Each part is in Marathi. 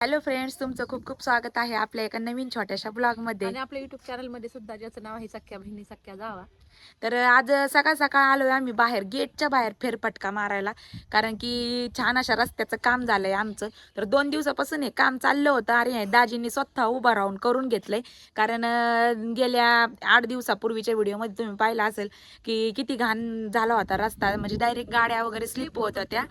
हॅलो फ्रेंड्स तुमचं खूप खूप स्वागत आहे आपल्या एका नवीन छोट्याशा ब्लॉगमध्ये. आणि आपल्या युट्यूब चॅनलमध्ये सुद्धा ज्याचं नाव आहे सख्या बहिणी सख्या जावा. तर आज सकाळ सकाळ आलोय आम्ही बाहेर गेटच्या बाहेर फेरफटका मारायला. कारण की छान अशा रस्त्याचं काम झालंय आमचं. तर दोन दिवसापासून हे काम चाललं होतं. अरे दाजींनी स्वतः उभं राहून करून घेतलंय. कारण गेल्या आठ दिवसापूर्वीच्या व्हिडिओमध्ये तुम्ही पाहिलं असेल की किती घाण झाला होता रस्ता. म्हणजे डायरेक्ट गाड्या वगैरे स्लिप होत होत्या.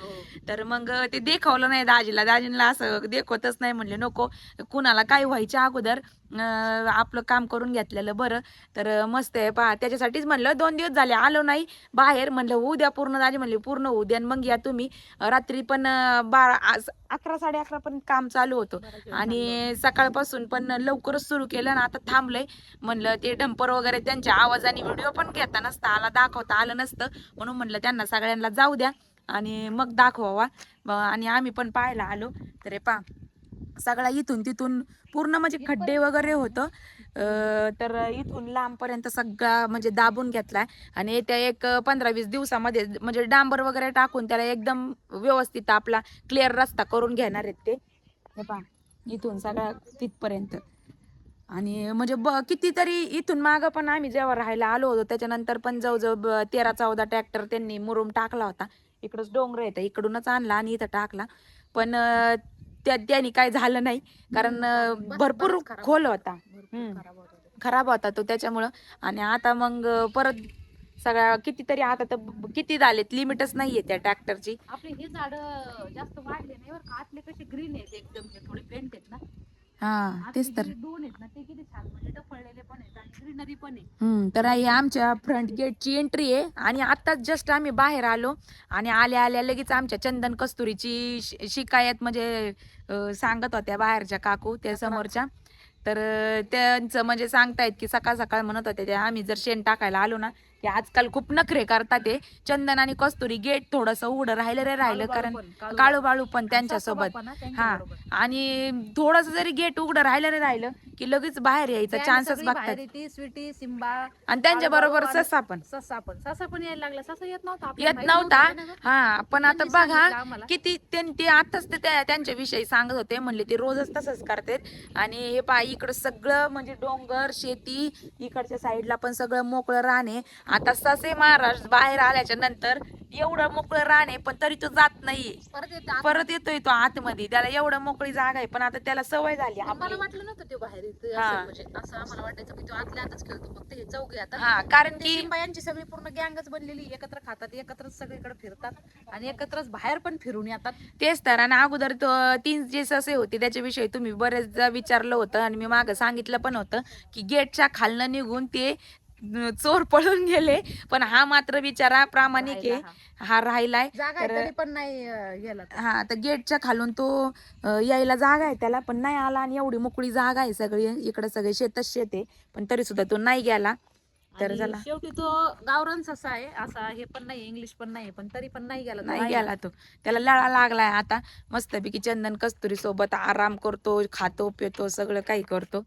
तर मग ते देखवलं नाही दाजीला. दाजींना असं देखवतच नाही म्हणले नको. कुणाला काय व्हायच्या अगोदर आपलं काम करून घेतलेलं बरं. तर मस्त आहे. पहा त्याच्यासाठीच म्हणलं दोन दिवस झाले आलो नाही. बाहेर म्हणलं उद्या पूर्ण दाजी म्हणले पूर्ण उद्या आणि मग या तुम्ही. रात्री पण बारा अकरा साडे अकरा पण काम चालू होतं. आणि सकाळपासून पण लवकरच सुरू केलं आणि आता थांबलंय. म्हणलं ते डंपर वगैरे त्यांच्या आवाजाने व्हिडिओ पण घेता नसता आला दाखवता आलं नसतं. म्हणून म्हणलं त्यांना सगळ्यांना जाऊ द्या आणि मग दाखवावा. आणि आम्ही पण पाहायला आलो. तर पा सगळा इथून तिथून पूर्ण म्हणजे खड्डे वगैरे होतं. तर इथून लांबपर्यंत सगळा म्हणजे दाबून घेतलाय. आणि येत्या एक पंधरा वीस दिवसामध्ये म्हणजे डांबर वगैरे टाकून त्याला एकदम व्यवस्थित आपला क्लिअर रस्ता करून घेणार आहेत ते. हे पहा इथून सगळा तिथपर्यंत. आणि म्हणजे ब कितीतरी इथून मागं पण आम्ही जेव्हा राहायला आलो होतो त्याच्यानंतर पण जवळजवळ तेरा चौदा ट्रॅक्टर त्यांनी मुरुम टाकला होता. इकडंच डोंगर येतं इकडूनच आणला आणि इथं टाकला. पण त्याने काय झालं नाही. कारण भरपूर खोल होता. खराब होत तो. त्याच्यामुळं. आणि आता मग परत सगळ्या कितीतरी आता तर किती झालेत? लिमिटच नाहीये त्या ट्रॅक्टरची. आपले हे झाड जास्त वाढले नाही बरं का. आतले कसे ग्रीन आहेत एकदम हे थोडे पेंट आहेत ना. हा तेच तर जे दोन आहेत ना ते किती छान म्हणजे टफळलेले पण ग्रीनरी पण आहे. हम्म, तर ही आमच्या फ्रंट गेटची एंट्री आहे आणि आत्ताच जस्ट आम्ही बाहेर आलो आणि आल्या आल्या लगेच आमच्या चंदन कस्तुरीची शि- शिकायत म्हणजे अं, सांगत होत्या बाहेरच्या काकू त्या समोरच्या. तर अं, त्यांचं म्हणजे सांगतायत की सकाळ सकाळ म्हणत होते ते आम्ही जर शेण टाकायला आलो ना की आजकाल खूप नखरे करतात ते चंदन आणि कस्तुरी गेट थोडस उघडं राहिलं रे राहिलं कारण काळू बाळू. पण त्यांच्यासोबत. हा. आणि थोडस जरी गेट उघडं राहिलं रे राहिलं की लगेच बाहेर यायचा चान्सच बघतात. स्वीटी सिम्बा आणि त्यांच्या बरोबर ससा पण. ससा पण. ससा पण यायला लागला. ससा येत नव्हता येत नव्हता. हा पण आता बघा. किती ते आताच ते त्या- त्यांच्याविषयी सांगत होते. म्हणले ते रोजच तसंच करतात. आणि हे पा इकडं सगळं म्हणजे डोंगर शेती इकडच्या साईडला पण सगळं मोकळं राणे आता ससे महाराज बाहेर आल्याच्यानंतर एवढं मोकळं राणे पण तरी तो जात नाहीये परत येतोय तो आतमध्ये. त्याला एवढं मोकळी जागा आहे पण आता त्याला सवय झाली आपली. वाटलं नव्हतं ते बाहेर. असं. म्हणजे असं आम्हाला वाटायचं की तो आतल्या आतच खेळतो. फक्त हे चौघे आता. हा कारण की सिंबायांची सगळी पूर्ण गँगच बनलेली एकत्र खातात एकत्रच सगळीकडे फिरतात आणि एकत्रच बाहेर पण फिरून येतात. तेच तर. आणि अगोदर तो तीन जे ससे होते त्याच्याविषयी तुम्ही बरेचदा विचारलं होतं आणि मी मागं सांगितलं पण होतं की गेटच्या खालनं निघून ते चोर पळून गेले. पण हा मात्र बिचारा प्रामाणिक आहे. हा. राहिलाय. जागा पण नाही गेला. हा तर गेटच्या खालून तो यायला जागा आहे त्याला पण नाही आला आणि एवढी मोकळी जागा आहे सगळी. इकडे सगळे शेतच शेत आहे. पण तरी सुद्धा तो नाही गेला. तर झाला. शेवटी तो गावरान ससा आहे. असा हे पण नाही इंग्लिश पण नाही पण तरी पण नाही गेला नाही. गेला तो. त्याला लळा लागलाय आता. मस्तपैकी चंदन कस्तुरी सोबत आराम करतो खातो पितो सगळं काही करतो.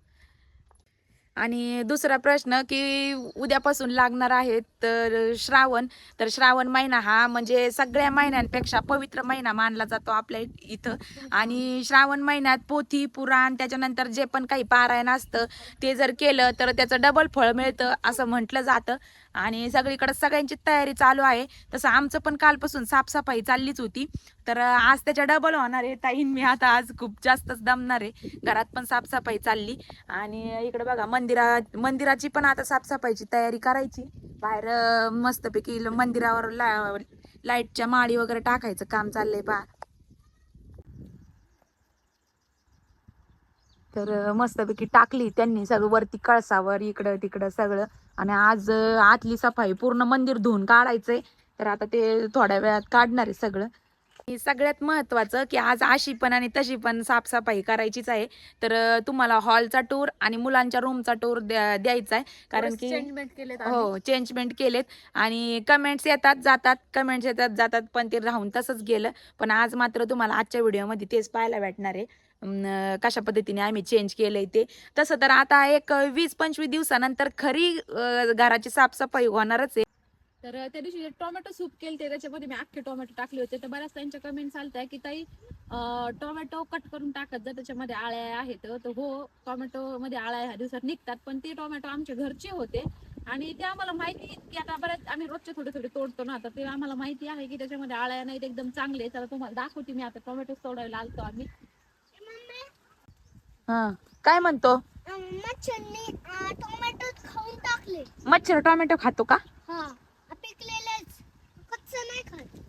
आणि दुसरा प्रश्न की उद्यापासून लागणार आहे तर श्रावण. तर श्रावण महिना हा म्हणजे सगळ्या महिन्यांपेक्षा पवित्र महिना मानला जातो आपल्या इथं. आणि श्रावण महिन्यात पोथी पुराण त्याच्यानंतर जे पण काही पारायण असतं ते जर केलं तर त्याचं डबल फळ मिळतं असं म्हटलं जातं. आणि सगळीकडे सगळ्यांची तयारी चालू आहे. तसं आमचं पण कालपासून साफसफाई चाललीच होती. तर आज त्याच्या डबल होणार आहे. ताईन मी आता आज खूप जास्तच दमणार आहे. घरात पण साफसफाई चालली. आणि इकडे बघा मंदिरात मंदिराची पण आता साफसफाईची तयारी करायची. बाहेर मस्तपैकी मंदिरावर ला लाईटच्या माळी वगैरे टाकायचं काम चाललंय पा तर मस्तपैकी टाकली त्यांनी सगळं वरती कळसावर इकडं तिकडं सगळं. आणि आज आतली सफाई पूर्ण मंदिर धुवून काढायचंय. तर आता ते थोड्या वेळात काढणार आहे सगळं. सगळ्यात महत्वाचं की आज अशी पण आणि तशी पण साफसफाई करायचीच आहे. तर तुम्हाला हॉलचा टूर आणि मुलांच्या रूमचा टूर द्यायचा आहे. कारण की. हो चेंजमेंट केलेत. आणि कमेंट्स येतात जातात. कमेंट्स येतात जातात. पण ते राहून तसंच गेलं. पण आज मात्र तुम्हाला आजच्या व्हिडिओमध्ये तेच पाहायला भेटणार आहे. कशा पद्धतीने आम्ही चेंज केलंय ते. तसं तर आता एक वीस पंचवीस दिवसानंतर खरी घराची साफसफाई होणारच आहे. तर त्या दिवशी टोमॅटो सूप केले ते त्याच्यामध्ये मी अख्खे टोमॅटो टाकले होते. तर बऱ्याच त्यांच्या कमेंट्स आलत्या की ताई टोमॅटो कट करून टाकत जा त्याच्यामध्ये आळ्या आहेत. तर हो टोमॅटो मध्ये आळ्या ह्या दिवसात निघतात पण ते टोमॅटो आमचे घरचे होते. आणि ते आम्हाला माहिती की आता बऱ्याच आम्ही रोजचे थोडे थोडे तोडतो ना तर ते आम्हाला माहिती आहे की त्याच्यामध्ये आळ्या नाहीत एकदम चांगले तर तुम्हाला दाखवते मी आता टोमॅटो तोडायला आलतो आम्ही. हा. काय म्हणतो? मच्छरने टोमॅटो खाऊन टाकले. मच्छर टोमॅटो खातो का? हा. पिकलेलेच. कच्च नाही खात.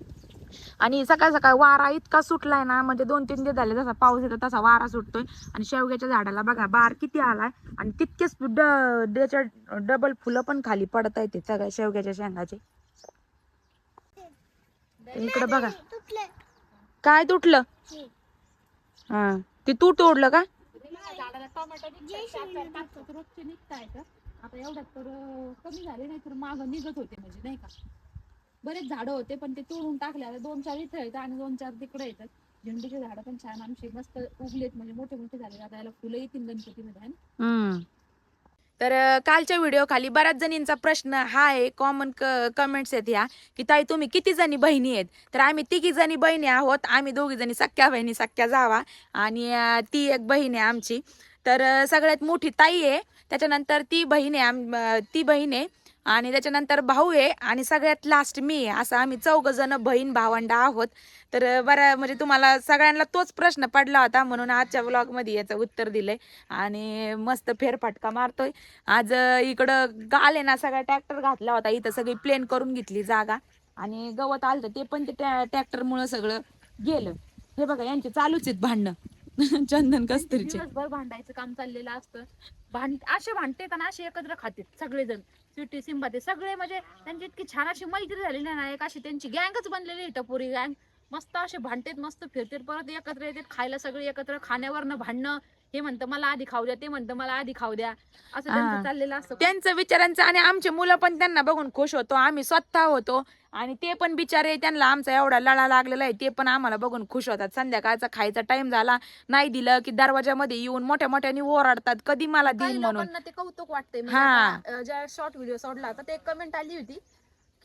आणि सकाळ सकाळ वारा इतका सुटलाय ना म्हणजे दोन तीन दिवस झाले जसा पाऊस येतो तसा वारा सुटतोय. आणि शेवग्याच्या झाडाला बघा बार किती आलाय. आणि तितकेच त्याच्या डबल फुलं पण खाली पडत आहेत सगळ्या शेवग्याच्या शेंगाचे. इकडे बघा. तुटले. काय तुटलं? हे. हा. ते तू तोडलं का? टोमॅटो निघतात, रोजचे निघतायत. आता एवढ्यात तर कमी झाले नाही तर माग निघत होते म्हणजे नाही का? बरेच झाडं होते पण ते तोडून टाकले आता दोन चार इथं आहेत आणि दोन चार तिकडे येतात. झेंडूचे झाडं पण छान आमचे मस्त उगलेत म्हणजे मोठे मोठे झाले आता याला फुलं येतील गणपतीमध्ये. तर कालच्या व्हिडिओ खाली बऱ्याच जणींचा प्रश्न हा आहे. कॉमन कमेंट्स आहेत ह्या की ताई तुम्ही किती जणी बहिणी आहेत? तर आम्ही तिघी जणी बहिणी आहोत. आम्ही दोघी जणी सख्या बहिणी सख्या जावा. आणि ती एक बहीण आहे आमची. तर सगळ्यात मोठी ताई आहे. त्याच्यानंतर ती बहीण आहे आम- ती बहीण आहे. आणि त्याच्यानंतर भाऊ आहे. आणि सगळ्यात लास्ट मी आहे. असं आम्ही चौघ जण बहीण भावंडा आहोत. तर बरं म्हणजे तुम्हाला सगळ्यांना तोच प्रश्न पडला होता म्हणून आजच्या ब्लॉगमध्ये याचं उत्तर दिलंय. आणि मस्त फेरफटका मारतोय. आज इकडं गाल आहे ना सगळा ट्रॅक्टर घातला होता. इथं सगळी प्लेन करून घेतली जागा. आणि गवत आलं ते पण ते ट्रॅक्टरमुळं सगळं गेलं. हे बघा यांचे चालूच आहेत भांडणं. चंदन कस्तुरीचे. दिवसभर भांडायचं काम चाललेलं असतं. भांड असे भांडतेत आणि असे एकत्र खातेत सगळेजण. स्वीटी सिंबा ते सगळे म्हणजे त्यांची इतकी छान अशी मैत्री झालेली ना एक अशी त्यांची गँगच बनलेली आहे टपोरी गँग. मस्त असे भांडतेत मस्त फिरतेत परत एकत्र येतात खायला सगळे एकत्र खाण्यावरनं भांडणं हे म्हणतं मला आधी खाऊ द्या ते म्हणतं मला आधी खाऊ द्या. असं. त्यांचं चाललेलं असतं. त्यांचं विचारांचं आणि आमचे मुलं पण त्यांना बघून खुश होतो. आम्ही स्वतः होतो. आणि ते पण बिचारे त्यांना आमचा एवढा लळा लागलेला आहे ते पण आम्हाला बघून खुश होतात. संध्याकाळचा खायचा टाइम झाला नाही दिलं की दरवाजामध्ये येऊन मोठ्या मोठ्याने ओरडतात कधी मला देईन म्हणून? ते कौतुक वाटते हा. ज्या शॉर्ट व्हिडिओ सोडला होता ते कमेंट आली होती.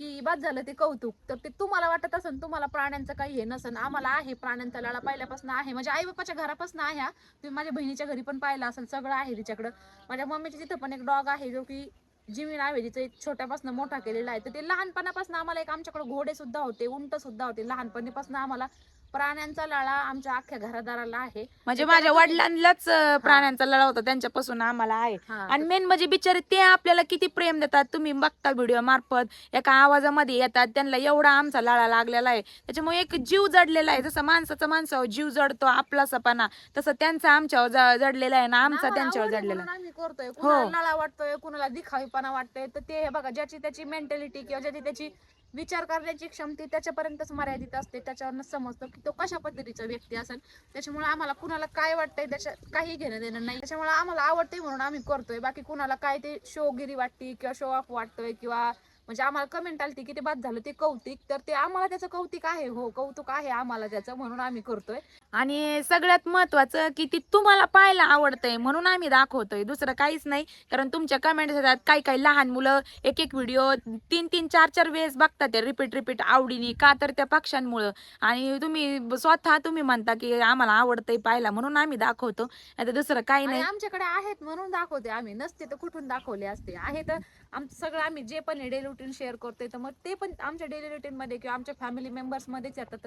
की बाद झालं ते कौतुक. तर ते तुम्हाला वाटत असेल तुम्हाला प्राण्यांचं काही हे नसन. आम्हाला आहे प्राण्यांचा लळा पहिल्यापासून आहे. माझ्या आई बापाच्या घरापासून आहे हा. तुम्ही माझ्या बहिणीच्या घरी पण पाहिलं असेल सगळं आहे तिच्याकडं. माझ्या मम्मीच्या तिथं पण एक डॉग आहे जो की जिमी नावे आहे तिचं एक छोट्यापासून मोठा केलेला आहे. तर ते लहानपणापासून आम्हाला एक आमच्याकडे घोडे सुद्धा होते उंट सुद्धा होते. लहानपणीपासून आम्हाला प्राण्यांचा लळा आमच्या अख्ख्या घरादाराला आहे. म्हणजे माझ्या वडिलांनाच प्राण्यांचा लढा होता त्यांच्यापासून आम्हाला आहे. आणि मेन म्हणजे बिचारे ते आपल्याला किती प्रेम देतात तुम्ही बघता व्हिडिओ मार्फत एका आवाजामध्ये येतात त्यांना एवढा आमचा लाळा लागलेला आहे. त्याच्यामुळे एक जीव जडलेला आहे. जसं माणसाचा माणसावर जीव जडतो आपलासपणा तसं त्यांचा आमच्यावर जडलेला आहे ना आमचा त्यांच्यावर जडलेला आम्ही करतोय. हो. कुणाला नळा वाटतोय कुणाला दिखावीपणा वाटतोय तर ते हे बघा ज्याची त्याची मेंटॅलिटी किंवा ज्याची त्याची विचार करण्याची क्षमता त्याच्यापर्यंतच मर्यादित असते. त्याच्यावरनं समजतं की तो कशा पद्धतीचा व्यक्ती असेल. त्याच्यामुळे आम्हाला कुणाला काय वाटतंय त्याच्या काही घेणं देणं नाही. त्याच्यामुळे आम्हाला आवडतंय म्हणून आम्ही करतोय. बाकी कुणाला काय ते शोगिरी वाटते किंवा शो ऑफ वाटतोय किंवा म्हणजे आम्हाला कमेंट आली की ते बाद झालं ते कौतिक. तर ते आम्हाला त्याचं कौतिक आहे. हो कौतुक आहे आम्हाला त्याचं म्हणून आम्ही करतोय. आणि सगळ्यात महत्वाचं की ती तुम्हाला पाहायला आवडतंय म्हणून आम्ही दाखवतोय. दुसरं काहीच नाही. कारण तुमच्या कमेंट येतात काही काही लहान मुलं एक एक व्हिडिओ तीन तीन चार चार वेळेस बघतात ते रिपीट रिपीट आवडीने का तर त्या पक्ष्यांमुळं. आणि तुम्ही स्वतः तुम्ही म्हणता की आम्हाला आवडतंय पाहायला म्हणून आम्ही दाखवतो. आता दुसरं काही नाही. आमच्याकडे आहेत म्हणून दाखवते आम्ही. नसते तर कुठून दाखवले असते. आहे तर आमचं सगळं आम्ही जे पण डेली रुटीन शेअर करतोय तर मग ते पण आमच्या डेली रुटीन मध्ये किंवा आमच्या फॅमिली मेंबर्स मध्येच येतात.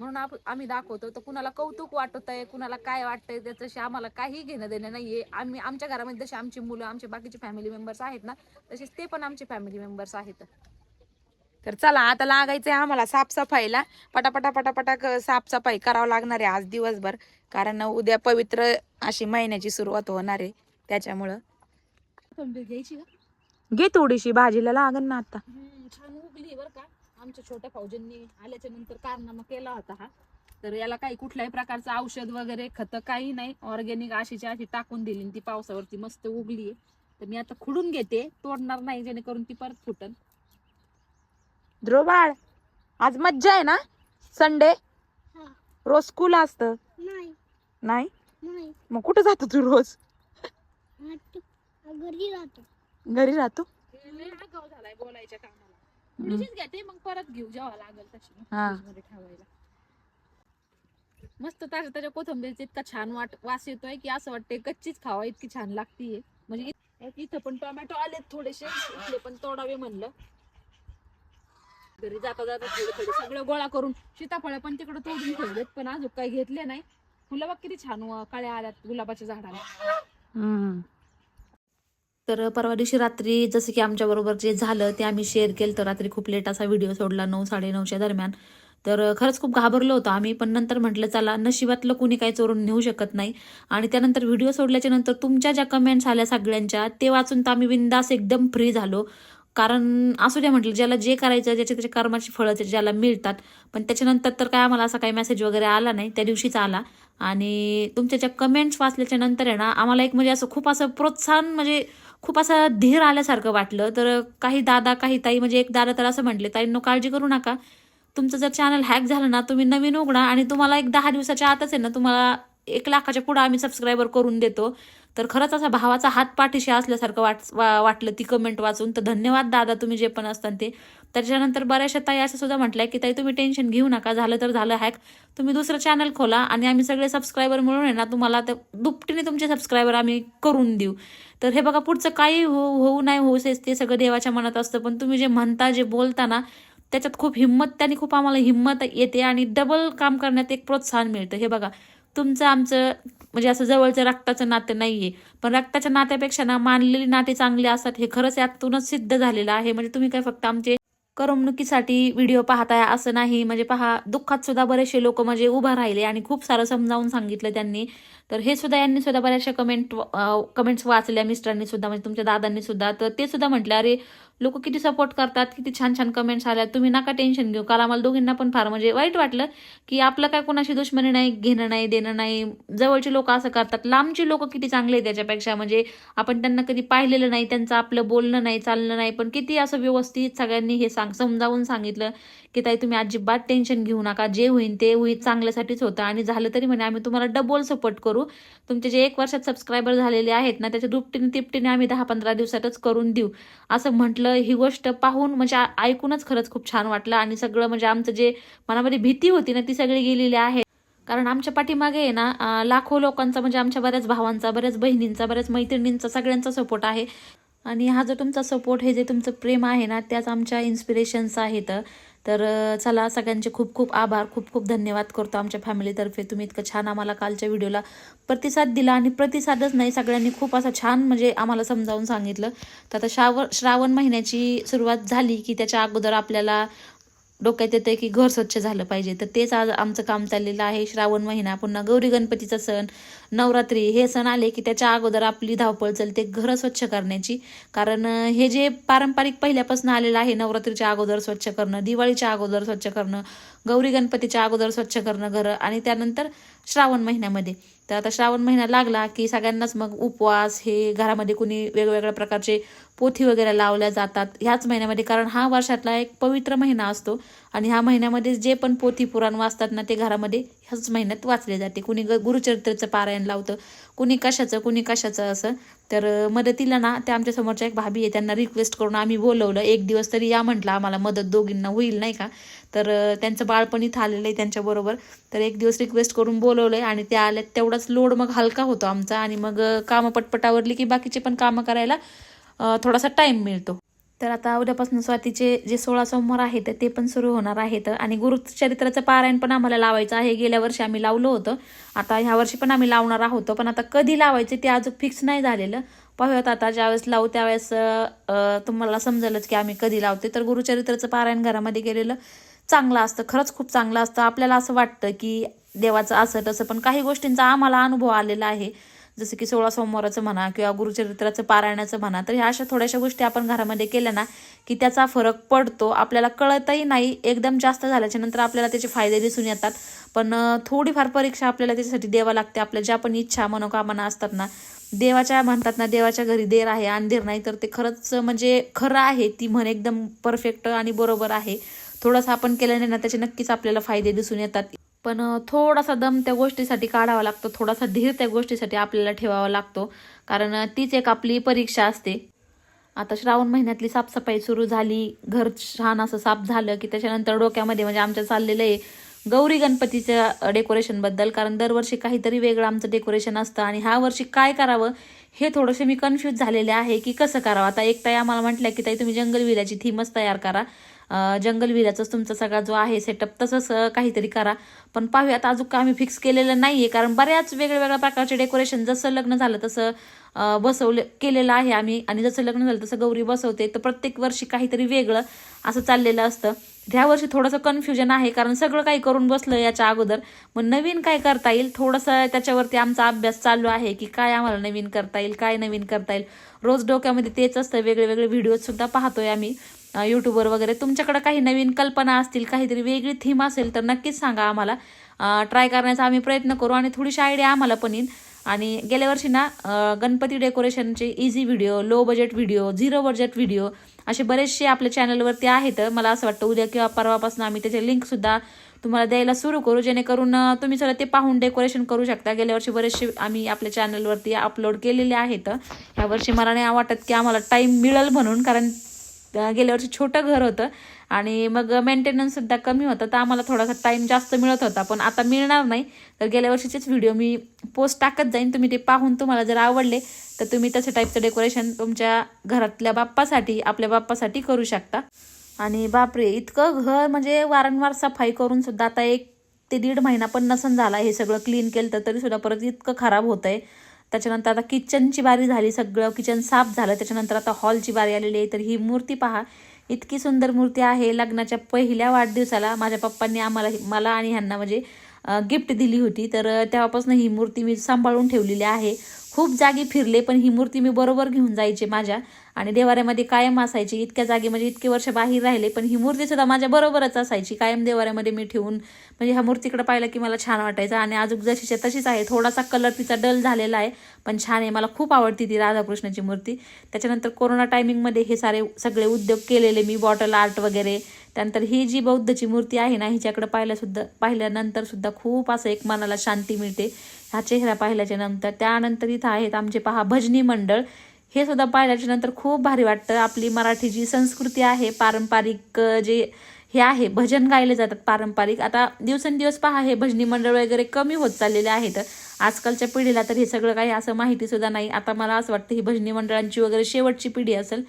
म्हणून आप- आम्ही दाखवतो तर कुणाला कौतुक वाटत आहे कुणाला काय वाटतंय त्याच्याशी आम्हाला काही घेणं देणं नाहीये. आम्ही आमच्या घरामध्ये जसे आमची मुलं आमचे बाकीचे फॅमिली मेंबर्स आहेत ना तसेच ते पण आमचे फॅमिली मेंबर्स आहेत. तर चला आता लागायचंय आम्हाला साफसफाईला. पटापटा पटापटा साफसफाई करावं लागणार आहे आज दिवसभर. कारण उद्या पवित्र अशी महिन्याची सुरुवात होणार आहे त्याच्यामुळं. घ्यायची घे थोडीशी भाजीला लागन ना आता. छान उगली बरं का. आमच्या छोट्या फौजांनी आल्याच्यानंतर कारनामा केला होता हा. तर याला काही कुठल्याही प्रकारचं औषध वगैरे खत काही नाही. ऑर्गॅनिक अशीची अशी टाकून दिली आणि ती पावसावरती मस्त उगली तर मी आता खुडून घेते. तोडणार नाही जेणेकरून ती परत फुटन. ध्रुव बाळ आज मज्जा आहे ना? संडे हा. रोज स्कूल असतं? नाही. मग कुठं जातो तू रोज? आत- घरी राहतो. घरी राहतो? बोलायच्या कामाला थोडीशीच घेते मग परत घेऊ जेव्हा लागेल तशी हा. fridge मध्ये ठेवायला. मस्त ताज्या ताज्या कोथंबीरचा इतका छान वाट वास येतोय की असं वाटतंय कच्चीच खावा इतकी छान लागतीये. म्हणजे इत- इथं पण टोमॅटो आलेत थोडेसे इथले पण तोडावे म्हणलं. घरी जाता जाता थोडे थोडे सगळं गोळा करून सीताफळ पण तिकडे तोडून ठेवलेत पण अजून काही घेतले नाही. फुलं बघ किती छान व- कळ्या आल्यात गुलाबाच्या झाडाला. हम्म. तर परवा दिवशी रात्री जसं की आमच्याबरोबर जे झालं ते आम्ही शेअर केलं. तर रात्री खूप लेट असा व्हिडिओ सोडला नऊ साडेनऊच्या दरम्यान. तर खरंच खूप घाबरलो होतो आम्ही. पण नंतर म्हटलं चला नशिबातलं कुणी काही चोरून नेऊ शकत नाही. आणि त्यानंतर व्हिडिओ सोडल्याच्या नंतर तुमच्या ज्या कमेंट्स आल्या सगळ्यांच्या ते वाचून तर आम्ही बिंदास एकदम फ्री झालो. कारण असू द्या म्हटलं ज्याला जे करायचं ज्याच्या त्याच्या कर्माची फळं ज्याला मिळतात. पण त्याच्यानंतर तर काय आम्हाला असा काही मेसेज वगैरे आला नाही. त्या दिवशीच आला. आणि तुमच्या ज्या कमेंट्स वाचल्याच्या नंतर आहे ना आम्हाला एक म्हणजे असं खूप असं प्रोत्साहन म्हणजे खूप असं धीर आल्यासारखं वाटलं. तर काही दादा काही ताई म्हणजे एक दादा तर असं म्हटले ताईंनो काळजी करू नका. तुमचं जर चॅनल हॅक झालं ना तुम्ही नवीन उघडा आणि तुम्हाला एक दहा दिवसाच्या आतच आहे ना तुम्हाला एक लाखाच्या पुढं आम्ही सबस्क्रायबर करून देतो. तर खरंच असा भावाचा हात पाठीशी असल्यासारखं वाट वा- वाटलं ती कमेंट वाचून. तर धन्यवाद दादा तुम्ही जे पण असतात ते. त्याच्यानंतर बऱ्याचशा ताई असं सुद्धा म्हटलंय की ताई तुम्ही टेन्शन घेऊ नका. झालं तर झालं हॅक तुम्ही दुसरं चॅनल खोला आणि आम्ही सगळे सबस्क्रायबर मिळून आहे ना तुम्हाला ते दुपटीने तुमचे सबस्क्रायबर आम्ही करून देऊ. तर हे बघा पुढचं काही हो होऊ नाही होऊ ते सगळं देवाच्या मनात असतं. पण तुम्ही जे म्हणता जे बोलता ना त्याच्यात खूप हिंमत त्याने खूप आम्हाला हिंमत येते आणि डबल काम करण्यात एक प्रोत्साहन मिळतं. हे बघा तुमचं आमचं म्हणजे असं जवळचं रक्ताचं नातं नाहीये. पण रक्ताच्या नात्यापेक्षा ना मानलेली नाते चांगले असतात हे खरंच यातूनच सिद्ध झालेलं आहे. म्हणजे तुम्ही काय फक्त आमचे करमणुकीसाठी व्हिडिओ पाहताय असं नाही. म्हणजे पहा दुःखात सुद्धा बरेचसे लोक म्हणजे उभा राहिले आणि खूप सारं समजावून सांगितलं त्यांनी. तर हे सुद्धा यांनी सुद्धा बऱ्याचशा कमेंट कमेंट्स वाचल्या मिस्टरांनी सुद्धा म्हणजे तुमच्या दादांनी सुद्धा. तर ते सुद्धा म्हटलं अरे लोक किती सपोर्ट करतात किती छान छान कमेंट्स आल्या. तुम्ही नका टेन्शन घेऊ. काल आम्हाला दोघींना पण फार म्हणजे वाईट वाटलं की आपलं काय कोणाशी दुश्मनी नाही घेणं नाही देणं नाही. जवळचे लोक असं करतात. लांबची लोक किती चांगले आहेत त्याच्यापेक्षा म्हणजे आपण त्यांना कधी पाहिलेलं नाही त्यांचं आपलं बोलणं नाही चालणं नाही. पण किती असं व्यवस्थित सगळ्यांनी हे सांग समजावून सांगितलं. की ताई तुम्ही अजिबात टेन्शन घेऊ नका. जे होईल ते होईल चांगल्यासाठीच होतं. आणि झालं तरी म्हणे आम्ही तुम्हाला डबल सपोर्ट करू. तुमचे जे एक वर्षात सबस्क्रायबर झालेले आहेत ना त्याच्या दुपटीने तिपटीने आम्ही दहा पंधरा दिवसातच करून देऊ. असं म्हटलं ही गोष्ट पाहून म्हणजे ऐकूनच खरंच खूप छान वाटलं. आणि सगळं म्हणजे आमचं जे मनामध्ये भीती होती ना ती सगळी गेलेली आहे. कारण आमच्या पाठीमागे आहे ना लाखो लोकांचा म्हणजे आमच्या बऱ्याच भावांचा बऱ्याच बहिणींचा बऱ्याच मैत्रिणींचा सगळ्यांचा सपोर्ट आहे. आणि हा जो तुमचा सपोर्ट हे जे तुमचं प्रेम आहे ना त्याच आमच्या इन्स्पिरेशन्स आहेत. तर चला सगळ्यांचे खूप खूप आभार खूप खूप धन्यवाद करतो आमच्या फॅमिलीतर्फे. तुम्ही इतकं छान आम्हाला कालच्या व्हिडिओला प्रतिसाद दिला आणि प्रतिसादच नाही सगळ्यांनी खूप असं छान म्हणजे आम्हाला समजावून सांगितलं. तर आता श्रावण श्रावण महिन्याची सुरुवात झाली की त्याच्या अगोदर आपल्याला डोक्यात येतं की घर स्वच्छ झालं पाहिजे. तर तेच आज आमचं काम चाललेलं आहे. श्रावण महिना पुन्हा गौरी गणपतीचा सण नवरात्री हे सण आले की त्याच्या अगोदर आपली धावपळ चलते घरं स्वच्छ करण्याची. कारण हे जे पारंपरिक पहिल्यापासून आलेलं आहे नवरात्रीच्या अगोदर स्वच्छ करणं दिवाळीच्या अगोदर स्वच्छ करणं गौरी गणपतीच्या अगोदर स्वच्छ करणं घरं आणि त्यानंतर श्रावण महिन्यामध्ये. तर आता श्रावण महिना लागला की सगळ्यांनाच मग उपवास हे घरामध्ये कुणी वेगवेगळ्या प्रकारचे पोथी वगैरे लावल्या जातात ह्याच महिन्यामध्ये. कारण हा वर्षातला एक पवित्र महिना असतो. आणि ह्या महिन्यामध्ये जे पण पोथी पुराण वाचतात ना ते घरामध्ये ह्याच महिन्यात वाचले जाते. कुणी ग गुरुचरित्राचं पारायण लावतं कुणी कशाचं कुणी कशाचं असं. तर मदतीला ना त्या आमच्या समोरच्या एक भाभी आहे त्यांना रिक्वेस्ट करून आम्ही बोलवलं एक दिवस तरी या म्हटलं आम्हाला मदत दोघींना होईल नाही का? तर त्यांचं बाळपण इथं आलेलं आहे त्यांच्याबरोबर तर एक दिवस रिक्वेस्ट करून बोलवलं आहे आणि त्या आल्या तेवढाच लोड मग हलका होतो आमचा आणि मग कामं पटपटावरली की बाकीचे पण कामं करायला थोडासा टाईम मिळतो. तर आता उद्यापासून स्वातीचे जे सोळा सोमवार आहेत ते पण सुरू होणार आहेत. आणि गुरुचरित्राचं पारायण पण आम्हाला लावायचं आहे. गेल्या वर्षी आम्ही लावलं होतं. आता ह्या वर्षी पण आम्ही लावणार आहोत. पण आता कधी लावायचे ते अजून फिक्स नाही झालेलं. पाहूयात आता ज्यावेळेस लावू त्यावेळेस तुम्हाला समजेलच की आम्ही कधी लावते. तर गुरुचरित्राचं पारायण घरामध्ये गेलेलं चांगलं असतं. खरंच खूप चांगलं असतं. आपल्याला असं वाटतं की देवाचं असं तसं पण काही गोष्टींचा आम्हाला अनुभव आलेला आहे. जसं की सोळा सोमवाराचं म्हणा किंवा गुरुचरित्राचं पारायणाचं म्हणा तर ह्या अशा थोड्याशा गोष्टी आपण घरामध्ये केल्या ना की त्याचा फरक पडतो आपल्याला कळतही नाही एकदम जास्त झाल्याच्यानंतर आपल्याला त्याचे फायदे दिसून येतात. पण थोडीफार परीक्षा आपल्याला त्याच्यासाठी द्यावं लागते आपल्या ज्या पण इच्छा मनोकामना असतात ना देवाच्या म्हणतात ना देवाच्या घरी देर आहे अंधेर नाही तर ते खरंच म्हणजे खरं आहे ती म्हण एकदम परफेक्ट आणि बरोबर आहे. थोडंसं आपण केल्याने ना त्याचे नक्कीच आपल्याला फायदे दिसून येतात. पण थोडासा दम त्या गोष्टीसाठी काढावा लागतो. थोडासा धीर त्या गोष्टीसाठी आपल्याला ठेवावा लागतो. कारण तीच एक आपली परीक्षा असते. आता श्रावण महिन्यातली साफसफाई सुरू झाली. घर छान असं साफ झालं की त्याच्यानंतर डोक्यामध्ये म्हणजे आमच्या चाललेलं आहे गौरी गणपतीच्या डेकोरेशनबद्दल कारण दरवर्षी काहीतरी वेगळं आमचं डेकोरेशन असतं आणि ह्या वर्षी काय करावं हे थोडंसं मी कन्फ्यूज झालेले आहे की कसं करावं. आता एक ताई आम्हाला म्हटलं की ताई तुम्ही जंगल विल्याची थीमच तयार करा. जंगल विल्याचाच तुमचा सगळा जो आहे सेटअप तसंच काहीतरी करा. पण पाहूयात अजून आम्ही फिक्स केलेलं नाही आहे कारण बऱ्याच वेगळ्या वेगळ्या प्रकारचे डेकोरेशन जसं लग्न झालं तसं बसवले केलेलं आहे आम्ही. आणि जसं लग्न झालं तसं गौरी बसवते तर प्रत्येक वर्षी काहीतरी वेगळं असं चाललेलं असतं. ह्या वर्षी थोडंसं कन्फ्युजन आहे कारण सगळं काही करून बसलं याच्या अगोदर. मग नवीन काय करता येईल? थोडंसं त्याच्यावरती आमचा अभ्यास चालू आहे की काय आम्हाला नवीन करता येईल काय नवीन करता येईल? रोज डोक्यामध्ये तेच असतं वेगळे वेगळे व्हिडिओज सुद्धा पाहतोय आम्ही. यूट्यूबवर वगैरे तुमच्याकडे काही नवीन कल्पना असतील काहीतरी वेगळी थीम असेल तर नक्कीच सांगा आम्हाला. ट्राय करण्याचा आम्ही प्रयत्न करू आणि थोडीशी आयडिया आम्हाला पण येईल. आणि गेल्या वर्षी ना Ganpati डेकोरेशनचे easy video low budget video zero budget video असे बरेचसे आपल्या चॅनलवरती आहेत. मला असं वाटतं उद्या किंवा परवापासून आम्ही त्याचे लिंकसुद्धा तुम्हाला द्यायला सुरू करू. जेणेकरून तुम्ही सगळं ते पाहून डेकोरेशन करू शकता. गेल्या वर्षी बरेचसे आम्ही आपल्या चॅनलवरती अपलोड केलेले आहेत. ह्या वर्षी मला नाही वाटत की आम्हाला टाईम मिळेल म्हणून कारण गेल्या वर्षी छोटं घर होतं आणि मग मेंटेनन्स सुद्धा कमी होतं. तर आम्हाला थोडासा टाईम जास्त मिळत होता. पण आता मिळणार नाही. तर गेल्या वर्षीचेच व्हिडिओ मी पोस्ट टाकत जाईन. तुम्ही ते पाहून तुम्हाला जर आवडले तर तुम्ही तशा टाईपचं डेकोरेशन तुमच्या घरातल्या बाप्पासाठी आपल्या बाप्पासाठी करू शकता. आणि बापरे इतकं घर म्हणजे वारंवार सफाई करून सुद्धा आता एक ते दीड महिना पण नसन झाला. हे सगळं क्लीन केलं तर तरी सुद्धा परत इतकं खराब होत आहे त्याच्यानंतर आता किचनची बारी झाली सगळं किचन साफ झालं. त्याच्यानंतर आता हॉलची बारी आलेली आहे. तर ही मूर्ती पहा. इतकी सुंदर मूर्ती आहे. लग्नाच्या पहिल्या वाढदिवसाला माझ्या पप्पांनी आम्हाला मला आणि ह्यांना म्हणजे गिफ्ट दिली होती. तर तेव्हापासून ही मूर्ती मी सांभाळून ठेवलेली आहे. खूप जागी फिरले पण ही मूर्ती मी बरोबर घेऊन जायचे माझ्या. आणि देवाऱ्यामध्ये कायम असायची. इतक्या जागी म्हणजे इतके वर्ष बाहेर राहिले पण ही मूर्ती सुद्धा माझ्या बरोबरच असायची. कायम देवाऱ्यामध्ये मी ठेवून म्हणजे ह्या मूर्तीकडे पाहिलं की मला छान वाटायचं. आणि अजून जशीच्या तशीच आहे. थोडासा कलर तिचा डल झालेला आहे पण छान आहे. मला खूप आवडती ती राधाकृष्णाची मूर्ती. त्याच्यानंतर कोरोना टायमिंगमध्ये हे सारे सगळे उद्योग केलेले मी बॉटल आर्ट वगैरे त्यानंतर ही जी बौद्धची मूर्ती आहे ना हिच्याकडे पाहिल्यासुद्धा पाहिल्यानंतर सुद्धा खूप असं एक मनाला शांती मिळते. हा चेहरा पाहिल्याच्या नंतर. त्यानंतर इथं आहेत आमचे पहा भजनी मंडळ. हे सुद्धा पाहिल्याच्या नंतर खूप भारी वाटतं. आपली मराठी जी संस्कृती आहे पारंपरिक जे हे आहे भजन गायले जातात पारंपरिक. आता दिवसेंदिवस पहा हे भजनी मंडळ वगैरे कमी होत चाललेले आहेत. आजकालच्या पिढीला तर हे सगळं काही असं माहिती सुद्धा नाही. आता मला असं वाटतं ही भजनी मंडळांची वगैरे शेवटची पिढी असेल.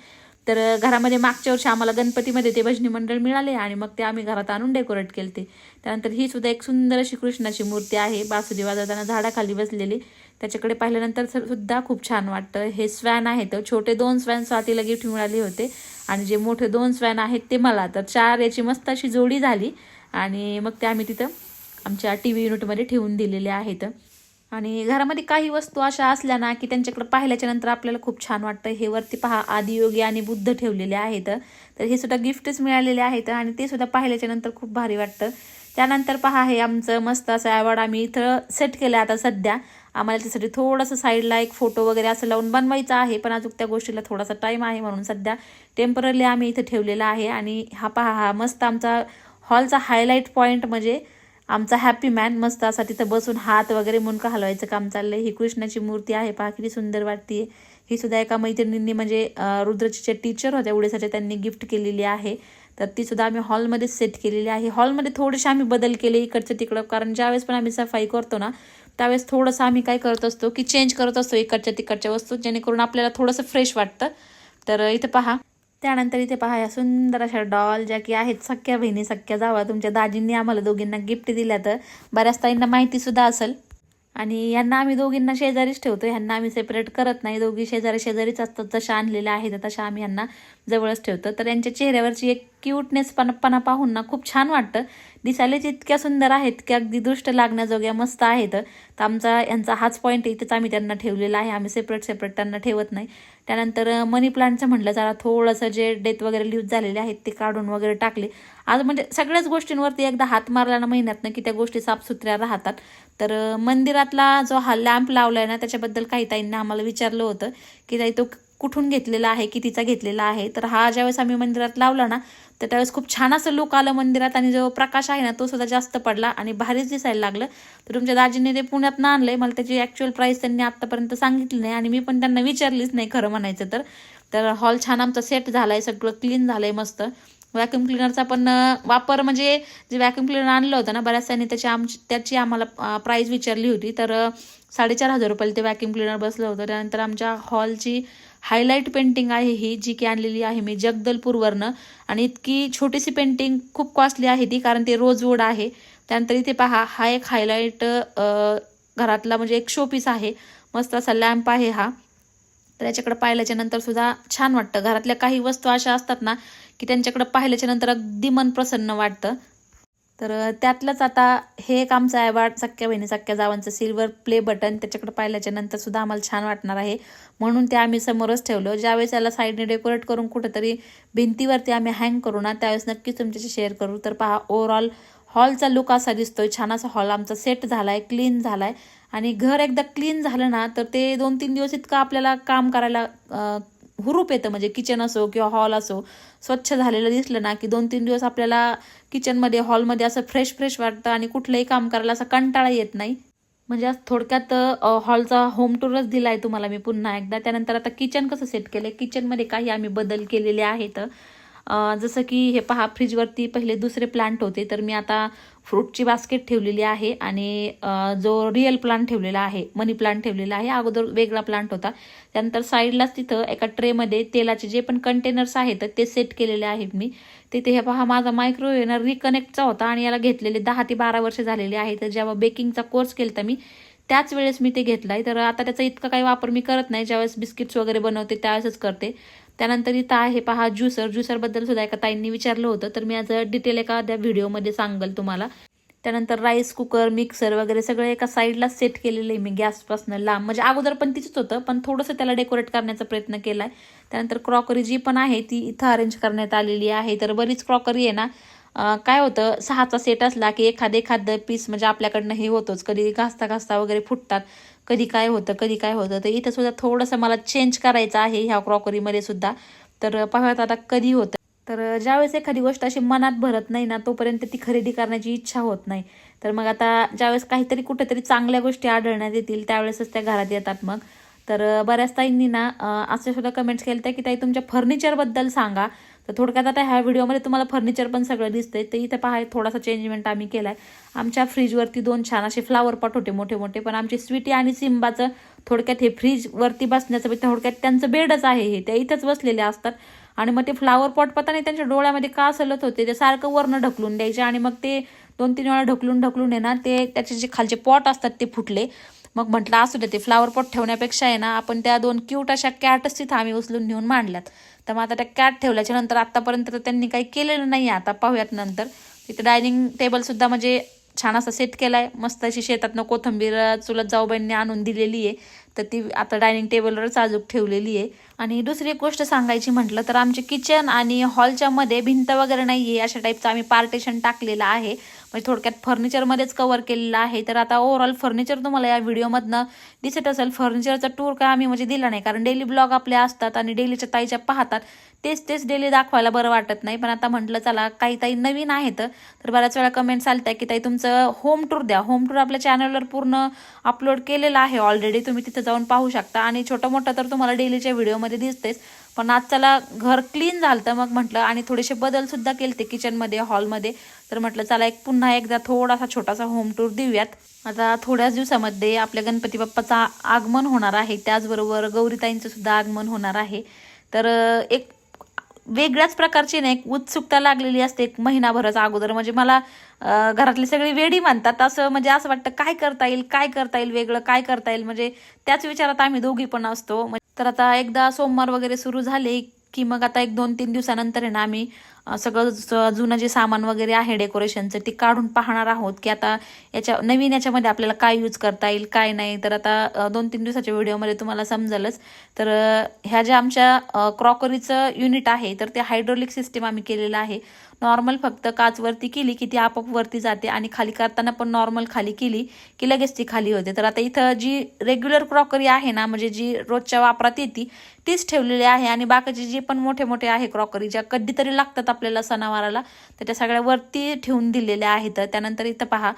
तर घरामध्ये मागच्या वर्षी आम्हाला गणपतीमध्ये ते भजनी मंडळ मिळाले आणि मग ते आम्ही घरात आणून डेकोरेट केले ते त्यानंतर ही सुद्धा एक सुंदर अशी कृष्णाची मूर्ती आहे. बासुदी वाजवताना झाडाखाली बसलेली. त्याच्याकडे पाहिल्यानंतर सर- सुद्धा खूप छान वाटतं. हे स्वॅन आहेत. छोटे दोन स्वॅन स्वातीला गिफ्ट मिळाले होते. आणि जे मोठे दोन स्वॅन आहेत ते मला. तर चार याची मस्त अशी जोडी झाली. आणि मग ते आम्ही तिथं आमच्या टी व्ही युनिटमध्ये ठेवून दिलेले आहेत. आणि घरामध्ये काही वस्तू अशा असल्या ना की त्यांच्याकडे पाहिल्याच्या नंतर आपल्याला खूप छान वाटतं. हे वरती पहा आदियोगी आणि बुद्ध ठेवलेले आहेत. तर हे सुद्धा गिफ्टच मिळालेले आहेत आणि ते सुद्धा पाहिल्याच्या नंतर खूप भारी वाटतं. त्यानंतर पहा हे आमचं मस्त असं अवॉर्ड आम्ही इथं सेट केलं आता सध्या. आम्हाला त्यासाठी थोडंसं साईडला एक फोटो वगैरे असं लावून बनवायचा आहे पण अजून त्या गोष्टीला थोडासा टाईम आहे म्हणून सध्या टेंपररी आम्ही इथं ठेवलेला आहे. आणि हा पहा हा मस्त आमचा हॉलचा हायलाईट पॉईंट म्हणजे आमचा हॅपी मॅन मस्त असा तिथं बसून हात वगैरे मुंडका हलवायचं काम चाललंय. ही कृष्णाची मूर्ती आहे पहा किती सुंदर वाटते ही सुद्धा एका मैत्रिणींनी म्हणजे रुद्रचीच्या रुद्रजीच्या टीचर होत्या उडीसाच्या त्यांनी गिफ्ट केलेली आहे. तर ती सुद्धा आम्ही हॉलमध्येच सेट केलेली आहे. हॉलमध्ये थोडेसे आम्ही बदल केले इकडचं तिकडं कारण ज्यावेळेस पण आम्ही सफाई करतो ना त्यावेळेस थोडंसं आम्ही काय करत असतो की चेंज करत असतो इकडच्या तिकडच्या वस्तू जेणेकरून आपल्याला थोडंसं फ्रेश वाटतं. तर इथं पहा त्यानंतर इथे पहा या सुंदर अशा डॉल ज्या की आहेत सख्या बहिणी सख्या जावा तुमच्या दाजींनी आम्हाला दोघींना गिफ्ट दिल्या तर बऱ्याच ताईंना माहितीसुद्धा असेल. आणि यांना आम्ही दोघींना शेजारीच ठेवतो ह्यांना आम्ही सेपरेट करत नाही. दोघी शेजारी शेजारीच असतात जशा आणलेल्या आहेत तशा आम्ही यांना जवळच ठेवतो. तर यांच्या चेहऱ्यावरची एक क्यूटनेस पणपणा पाहून ना खूप छान वाटतं. दिसायला इतक्या सुंदर आहेत की अगदी दृष्ट लागण्याजोग्या मस्त आहेत. तर आमचा यांचा हाच पॉईंट इथेच आम्ही त्यांना ठेवलेला आहे. आम्ही सेपरेट सेपरेट त्यांना ठेवत नाही. त्यानंतर मनी प्लांटचं म्हटलं जरा थोडंसं जे डेथ वगैरे ल्यूज झालेले आहेत ते काढून वगैरे टाकले. आज म्हणजे सगळ्याच गोष्टींवरती एकदा हात मारला ना महिन्यातनं की त्या गोष्टी साफसुथऱ्या राहतात. तर मंदिरातला जो हा लॅम्प लावलाय ना त्याच्याबद्दल काही ताईंना आम्हाला विचारलं होतं की ताई तो कुठून घेतलेला आहे कितीचा घेतलेला आहे तर हा ज्यावेळेस आम्ही मंदिरात लावला ना तर त्यावेळेस खूप छान असं लुक आलं मंदिरात आणि जो प्रकाश आहे ना तो सुद्धा जास्त पडला आणि भारीच दिसायला लागलं. तर तुमच्या दाजीने ते पुण्यात आणलंय. मला त्याची ॲक्च्युअल प्राईस त्यांनी आत्तापर्यंत सांगितली नाही आणि मी पण त्यांना विचारलीच नाही खरं म्हणायचं तर. तर हॉल छान आमचा सेट झाला आहे सगळं क्लीन झालं आहे मस्त व्हॅक्युम क्लिनरचा पण वापर म्हणजे जे व्हॅक्युम क्लिनर आणलं होतं ना बऱ्याचशाने त्याची आमची त्याची आम्हाला प्राईस विचारली होती. तर साडेचार हजार रुपयाला ते व्हॅक्युम क्लिनर बसलं होतं. त्यानंतर आमच्या हॉलची हायलाईट पेंटिंग आहे ही जी की आणलेली आहे मी जगदलपूरवरनं. आणि इतकी छोटीशी पेंटिंग खूप कॉस्टली आहे ती कारण ते रोजवूड आहे. त्यानंतर इथे पहा हा एक हायलाईट घरातला म्हणजे एक शोपीस आहे. मस्त असा लॅम्प आहे हा. तर याच्याकडे पाहिल्याच्या नंतर सुद्धा छान वाटतं. घरातल्या काही वस्तू अशा असतात ना की त्यांच्याकडे पाहिल्याच्या नंतर अगदी मन प्रसन्न वाटतं. तर त्यातलंच आता हे एक आमचं आहे वाट सख्या बहिणी सख्या जावांचं सिल्वर प्ले बटन त्याच्याकडे पाहिल्याच्या नंतर सुद्धा आम्हाला छान वाटणार आहे. म्हणून ते आम्ही समोरच ठेवलं. ज्यावेळेस याला साईडने डेकोरेट करून कुठेतरी भिंतीवरती आम्ही हँग करू ना त्यावेळेस नक्कीच तुमच्याशी शेअर करू. तर पहा ओव्हरऑल हॉलचा लुक असा दिसतोय. छान असा हॉल आमचा सेट झाला आहे क्लीन झाला आहे आणि घर एकदा क्लीन झालं ना तर ते दोन तीन दिवस इतकं आपल्याला काम करायला हुरूप येतं म्हणजे किचन असो किंवा हॉल असो स्वच्छ झालेलं दिसलं ना की दोन तीन दिवस आपल्याला किचनमध्ये हॉलमध्ये असं फ्रेश फ्रेश वाटतं आणि कुठलंही काम करायला असं कंटाळा येत नाही. म्हणजे आज थोडक्यात हॉलचा होम टूरच दिलाय तुम्हाला मी पुन्हा एकदा. त्यानंतर आता किचन कसं सेट केलं किचनमध्ये काही आम्ही बदल केलेले आहेत. जसं की हे पहा फ्रीजवरती पहिले दुसरे प्लांट होते तर मी आता फ्रूटची बास्केट ठेवलेली आहे आणि जो रिअल प्लांट ठेवलेला आहे मनी प्लांट ठेवलेला आहे अगोदर वेगळा प्लांट होता. त्यानंतर साईडलाच तिथं एका ट्रेमध्ये तेलाचे जे पण कंटेनर्स आहेत ते सेट केलेले आहेत मी. तिथे हे पहा माझा मायक्रोवेनर रिकनेक्टचा होता आणि याला घेतलेले दहा ते बारा वर्ष झालेले आहे. तर जेव्हा बेकिंगचा कोर्स केला मी त्याच वेळेस मी ते घेतलं आहे तर आता त्याचा इतका काही वापर मी करत नाही. ज्यावेळेस बिस्किट्स वगैरे बनवते त्यावेळेसच करते. त्यानंतर इथं आहे पहा ज्युसर. ज्युसरबद्दल सुद्धा एका ताईंनी विचारलं होतं. तर मी आज डिटेल एका त्या व्हिडिओमध्ये सांगेल तुम्हाला. त्यानंतर राईस कुकर मिक्सर वगैरे सगळं एका साईडला सेट केलेलं आहे मी गॅसपासून लांब. म्हणजे अगोदर पण तिचंच होतं पण थोडंसं त्याला डेकोरेट करण्याचा प्रयत्न केला आहे त्यानंतर क्रॉकरी जी पण आहे ती इथं अरेंज करण्यात आलेली आहे. तर बरीच क्रॉकरी आहे ना काय होतं सहाचा सेट असला की एखादं एखादं पीस म्हणजे आपल्याकडनं हे होतोच. कधी घासता घासता वगैरे फुटतात. कधी काय होतं कधी काय होतं. तर इथं सुद्धा थोडंसं मला चेंज करायचं आहे ह्या क्रॉकरीमध्ये सुद्धा. तर पाहूयात आता कधी होतं. तर ज्यावेळेस एखादी गोष्ट अशी मनात भरत नाही ना तोपर्यंत ती खरेदी करण्याची इच्छा होत नाही. तर मग आता ज्यावेळेस काहीतरी कुठेतरी चांगल्या गोष्टी आढळण्यात येतील त्यावेळेसच त्या घरात येतात मग. तर बऱ्याच ताईंनी ना असे सुद्धा कमेंट्स केले त्या की ताई तुमच्या फर्निचरबद्दल सांगा. तर थोडक्यात आता ह्या व्हिडिओमध्ये तुम्हाला फर्निचर पण सगळं दिसतंय. तर इथं पहा थोडासा चेंजमेंट आम्ही केलाय. आमच्या फ्रीजवरती दोन छान असे फ्लावर पॉट होते मोठे मोठे. पण आमची स्वीटी आणि सिंबाचं थोडक्यात हे फ्रीजवरती बसण्याचं थोडक्यात त्यांचं बेडच आहे हे. त्या इथंच बसलेले असतात. आणि मग ते फ्लावर पॉट पता नाही त्यांच्या डोळ्यामध्ये का सलत होते ते सारखं वरनं ढकलून द्यायचे आणि मग ते दोन तीन वेळा ढकलून ढकलून आहे ना ते त्याचे जे खालचे पॉट असतात ते फुटले. मग म्हटलं असू दे ते फ्लावर पॉट ठेवण्यापेक्षा आहे ना आपण त्या दोन क्यूट अशा कॅटच तिथं आम्ही उचलून नेऊन मांडल्यात. तर मग आता त्या कॅट ठेवल्याच्या नंतर आतापर्यंत तर त्यांनी काही केलेलं नाही आहे. आता पाहूयात नंतर. तिथे डायनिंग टेबल सुद्धा म्हणजे छान असा सेट केलाय. मस्त अशी शेतातनं कोथंबीर चुलत जाऊबाईंनी आणून दिलेली आहे. तर ती आता डायनिंग टेबलवरच अजून ठेवलेली आहे. आणि दुसरी एक गोष्ट सांगायची म्हटलं तर आमचे किचन आणि हॉलच्या मध्ये भिंत वगैरे नाही आहे अशा टाईपचं आम्ही पार्टेशन टाकलेलं आहे. म्हणजे थोडक्यात फर्निचरमध्येच कवर केलेलं आहे. तर आता ओव्हरऑल फर्निचर तुम्हाला या व्हिडिओमधनं दिसत असेल. फर्निचरचा टूर काय आम्ही म्हणजे दिला नाही. कारण डेली ब्लॉग आपले असतात आणि डेलीच्या ताईच्या पाहतात. तेच तेच डेली दाखवायला बरं वाटत नाही. पण आता म्हटलं चला काही ताई नवीन आहेत. तर बऱ्याच वेळा कमेंट्स आलत्या की ताई तुमचं होम टूर द्या. होम टूर आपल्या चॅनलवर पूर्ण अपलोड केलेलं आहे ऑलरेडी तुम्ही तिथं जाऊन पाहू शकता. आणि छोटं मोठं तर तुम्हाला डेलीच्या व्हिडिओमध्ये दिसतेच पण आज चला घर क्लीन झालं तर मग म्हटलं आणि थोडेसे बदल सुद्धा केलते किचनमध्ये हॉलमध्ये तर म्हटलं चला एक पुन्हा एकदा थोडासा छोटासा होम टूर देऊयात. आता थोड्याच दिवसामध्ये आपल्या गणपती बाप्पाचा आगमन होणार आहे. त्याचबरोबर गौरीताईंचं सुद्धा आगमन होणार आहे. तर एक वेगळ्याच प्रकारची ना एक उत्सुकता लागलेली असते एक महिनाभरच अगोदर. म्हणजे मला घरातली सगळी वेडी मानतात. असं म्हणजे असं वाटतं काय करता येईल? काय करता येईल? वेगळं काय करता येईल? म्हणजे त्याच विचारात आम्ही दोघी पण असतो. तर आता एकदा सोमवार वगैरे सुरू झाले की मग आता एक दोन तीन दिवसानंतर आहे ना आम्ही सगळं जुनं जे सामान वगैरे आहे डेकोरेशनचं ते काढून पाहणार आहोत की आता याच्या नवीन याच्यामध्ये आपल्याला काय यूज करता येईल काय नाही. तर आता दोन तीन दिवसाच्या व्हिडिओमध्ये तुम्हाला समजलंच. तर ह्या ज्या आमच्या क्रॉकरीचं युनिट आहे तर ते हायड्रोलिक सिस्टीम आम्ही केलेलं आहे. नॉर्मल फक्त काचवरती केली की ती आपोआप वरती जाते आणि खाली करताना पण नॉर्मल खाली केली की लगेच ती खाली होते. तर आता इथं जी रेग्युलर क्रॉकरी आहे ना म्हणजे जी रोजच्या वापरात येते तीच ठेवलेली आहे आणि बाकीचे जे पण मोठे मोठे आहे क्रॉकरी ज्या कधीतरी लागतात आपल्याला सणावाराला तर त्या सगळ्या वरती ठेवून दिलेल्या आहेत. त्यानंतर इथं पहा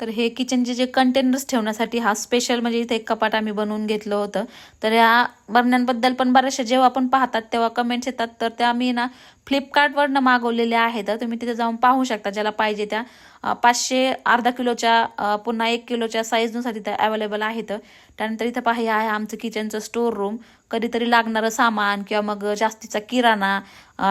तर हे किचनचे जे कंटेनर्स ठेवण्यासाठी हा स्पेशल म्हणजे इथे एक कपाट आम्ही बनवून घेतलं होतं. तर या बरण्यांबद्दल पण बऱ्याचशा जेव्हा आपण पाहतात तेव्हा कमेंट्स येतात. तर त्या आम्ही ना फ्लिपकार्टवरनं मागवलेल्या आहेत. तुम्ही तिथे जाऊन पाहू शकता ज्याला पाहिजे त्या. पाचशे अर्धा किलोच्या पुन्हा एक किलोच्या साईजनुसार तिथे अवेलेबल आहेत. त्यानंतर इथं पाहिजे आहे आमचं किचनचं स्टोर रूम कधीतरी लागणारं सामान किंवा मग जास्तीचा किराणा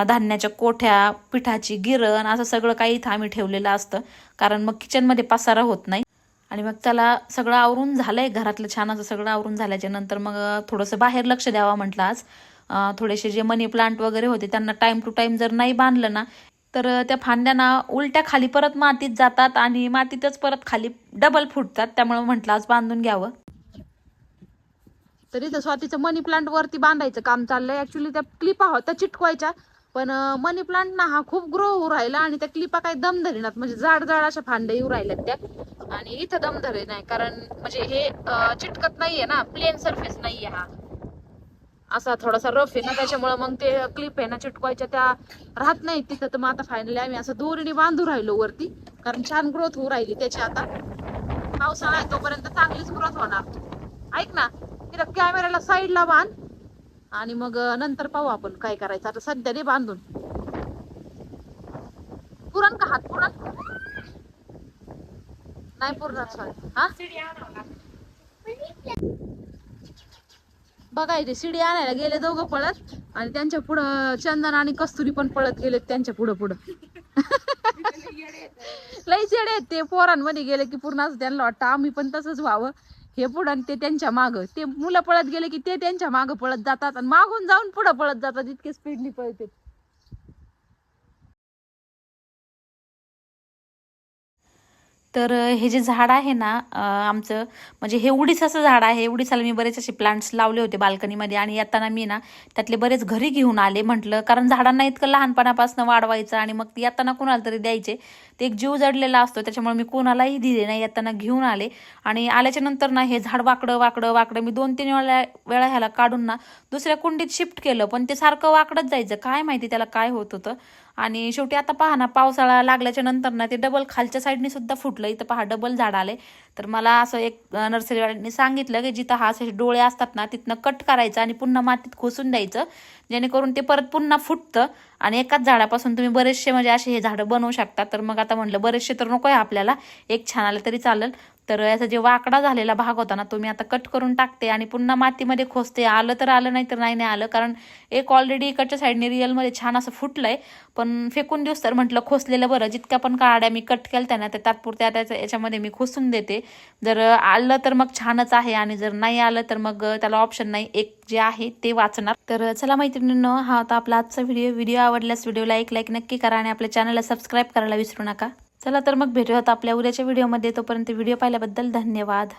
धान्याच्या कोठ्या पिठाची गिरण असं सगळं काही इथं आम्ही ठेवलेलं असतं. कारण मग किचनमध्ये पसारा होत नाही. आणि मग त्याला सगळं आवरून झालंय घरातलं छान असं सगळं आवरून झाल्याच्यानंतर मग थोडंसं बाहेर लक्ष द्यावं म्हटलं आज. थोडेसे जे मनी प्लांट वगैरे होते त्यांना टाइम टू टाइम जर नाही बांधलं ना तर त्या फांद्यांना उलट्या खाली परत मातीत जातात आणि मातीतच परत खाली डबल फुटतात. त्यामुळे म्हटलं आज बांधून घ्यावं. तर स्वातीचं मनी प्लांट वरती बांधायचं काम चाललंय. ऍक्च्युली त्या क्लिपा होत्या चिटकवायच्या. पण मनी प्लांट ना हा खूप ग्रो होऊ राहिला आणि त्या क्लिपा काही दम धरीनात. म्हणजे जाड जाड अशा फांद्या येऊ राहिल्यात त्या. आणि इथं दम धरे नाही. कारण म्हणजे हे चिटकत नाहीये ना. प्लेन सरफेस नाहीये हा. असा थोडासा रफ आहे ना. त्याच्यामुळे मग ते क्लिप आहे ना चिटकवायच्या त्या राहत नाही तिथं. तर मग आता फायनली आम्ही असं दोरीने बांधू राहिलो वरती. कारण छान ग्रोथ होऊ राहिली त्याची आता. पावसाळा आहे तोपर्यंत चांगलीच ग्रोथ होणार. ऐक ना. तिथं कॅमेऱ्याला साईडला बांध. आणि मग नंतर पाहू आपण काय करायचं. आता सध्या दे बांधून. पुरण का हात? पुरण? नाही पुरणार. सॉरी हा? शिडी आणायला गेले दोघं पळत. आणि त्यांच्या पुढं चंदन आणि कस्तुरी पण पळत गेले त्यांच्या पुढं पुढं. लई चेडे ते. पोरांमध्ये गेले की पूर्ण असं त्यांना वाटतं आम्ही पण तसंच व्हावं. हे पुढं आणि ते त्यांच्या मागं. ते मुलं पळत गेले की ते त्यांच्या मागं पळत जातात आणि मागून जाऊन पुढं पळत जातात. इतके स्पीडनी पळते. तर हे जे झाड आहे ना आमचं म्हणजे हे उडीसाचं झाड आहे. उडीसाला मी बरेच असे प्लांट्स लावले होते बाल्कनीमध्ये आणि येताना मी ना त्यातले बरेच घरी घेऊन आले म्हटलं कारण झाडांना इतकं लहानपणापासून वाढवायचं आणि मग ती येताना कुणाला तरी द्यायचे. ते एक जीव जडलेला असतो त्याच्यामुळे मी कोणालाही दिले नाही येताना घेऊन आले. आणि आल्याच्यानंतर ना हे झाड वाकडं वाकडं वाकडं मी दोन तीन वेळा वेळा ह्याला काढून ना दुसऱ्या कुंडीत शिफ्ट केलं पण ते सारखं वाकडत जायचं. काय माहिती त्याला काय होत होतं. आणि शेवटी आता पहा ना पावसाळा लागल्याच्या नंतर ना ते डबल खालच्या साईडने सुद्धा फुटलं. इथं पहा डबल झाड आले. तर मला असं एक नर्सरीवाल्यांनी सांगितलं की जिथं हा असे डोळे असतात ना तिथनं कट करायचं आणि पुन्हा मातीत खोसून द्यायचं. जेणेकरून ते परत पुन्हा फुटतं आणि एकाच झाडापासून तुम्ही बरेचसे म्हणजे असे हे झाडं बनवू शकता. तर मग आता म्हटलं बरेचसे तर नको आहे आपल्याला. एक छान आलं तरी चालेल. तर याचा जे वाकडा झालेला भाग होता ना तो मी आता कट करून टाकते आणि पुन्हा मातीमध्ये खोसते आलं तर आलं नाही तर नाही नाही आलं. कारण एक ऑलरेडी इकडच्या साईडने रिअलमध्ये छान असं फुटलंय. पण फेकून दिवस तर म्हटलं खोसलेलं बरं. जितक्या पण काड्या मी कट केल्या ना त्या तात्पुरत्या त्याच्या याच्यामध्ये मी खोसून देते. जर आलं तर मग छानच आहे आणि जर नाही आलं तर मग त्याला ऑप्शन नाही. एक जे आहे ते वाचणार. तर चला मैत्रिणींनो हा होता आपला आजचा व्हिडिओ व्हिडिओ आवडल्यास व्हिडिओला एक लाईक नक्की करा आणि आपल्या चॅनलला सबस्क्राईब करायला विसरू नका. चला तर मग भेटूयात आपल्या उद्याच्या व्हिडिओमध्ये तोपर्यंत व्हिडिओ पाहिल्याबद्दल धन्यवाद.